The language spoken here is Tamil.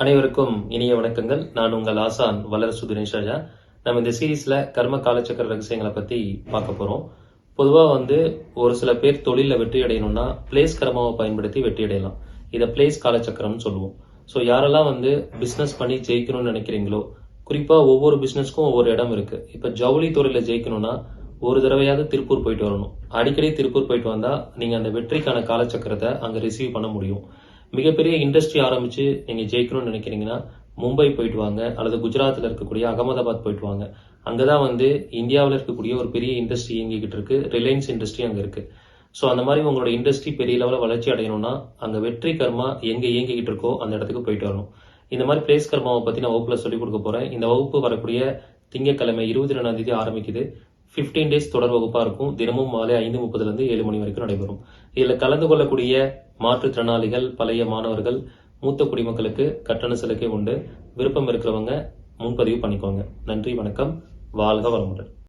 அனைவருக்கும் இனிய வணக்கங்கள். நான் உங்கள் ஆசான் வல்லரசு தினேஷ் ராஜா. நம்ம இந்த சீரீஸ்ல கர்ம காலச்சக்கர ரகசியங்களை பத்தி பார்க்க போறோம். பொதுவா வந்து ஒரு சில பேர் தொழில வெற்றி அடையணும்னா பிளேஸ் கர்மாவை பயன்படுத்தி வெற்றி அடையலாம். இதை பிளேஸ் காலச்சக்கரம்னு சொல்லுவோம். ஸோ யாரெல்லாம் வந்து பிசினஸ் பண்ணி ஜெயிக்கணும்னு நினைக்கிறீங்களோ குறிப்பா ஒவ்வொரு பிசினஸ்க்கும் ஒவ்வொரு இடம் இருக்கு. இப்ப ஜவுளி துறையில ஜெயிக்கணும்னா ஒரு தடவையாவது திருப்பூர் போயிட்டு வரணும். அடிக்கடி திருப்பூர் போயிட்டு வந்தா நீங்க அந்த வெற்றிக்கான காலச்சக்கரத்தை அங்க ரிசீவ் பண்ண முடியும். மிகப்பெரிய இண்டஸ்ட்ரி ஆரம்பிச்சு நீங்க ஜெயிக்கணும்னு நினைக்கிறீங்கன்னா மும்பை போயிட்டு வாங்க அல்லது குஜராத்தில் இருக்கக்கூடிய அகமதாபாத் போயிட்டு வாங்க. அங்கதான் வந்து இந்தியாவில் இருக்கக்கூடிய ஒரு பெரிய இண்டஸ்ட்ரி இயங்கிக்கிட்டு இருக்கு. ரிலையன்ஸ் இண்டஸ்ட்ரி அங்க இருக்கு. ஸோ அந்த மாதிரி உங்களோட இண்டஸ்ட்ரி பெரிய லெவலில் வளர்ச்சி அடையணும்னா அங்கே வெற்றி கர்மா எங்கே இயங்கிக்கிட்டு இருக்கோ அந்த இடத்துக்கு போயிட்டு வரணும். இந்த மாதிரி பிளேஸ் கர்மாவை பற்றி நான் வகுப்பில் சொல்லிக் கொடுக்க போகிறேன் இந்த வகுப்பு வரக்கூடிய திங்கட்கிழமை இருபத்தி ரெண்டாம் தேதி ஆரம்பிக்குது. 15 டேஸ் தொடர் வகுப்பா இருக்கும். தினமும் மாலை ஐந்து முப்பதுலேருந்து ஏழு மணி வரைக்கும் நடைபெறும். இதில் கலந்து கொள்ளக்கூடிய மாற்றுத்திறனாளிகள் பழைய மாணவர்கள் மூத்த குடிமக்களுக்கு கட்டண சலுகை உண்டு. விருப்பம் இருக்கிறவங்க முன்பதிவு பண்ணிக்கோங்க. நன்றி வணக்கம். வாழ்க வளமுடன்.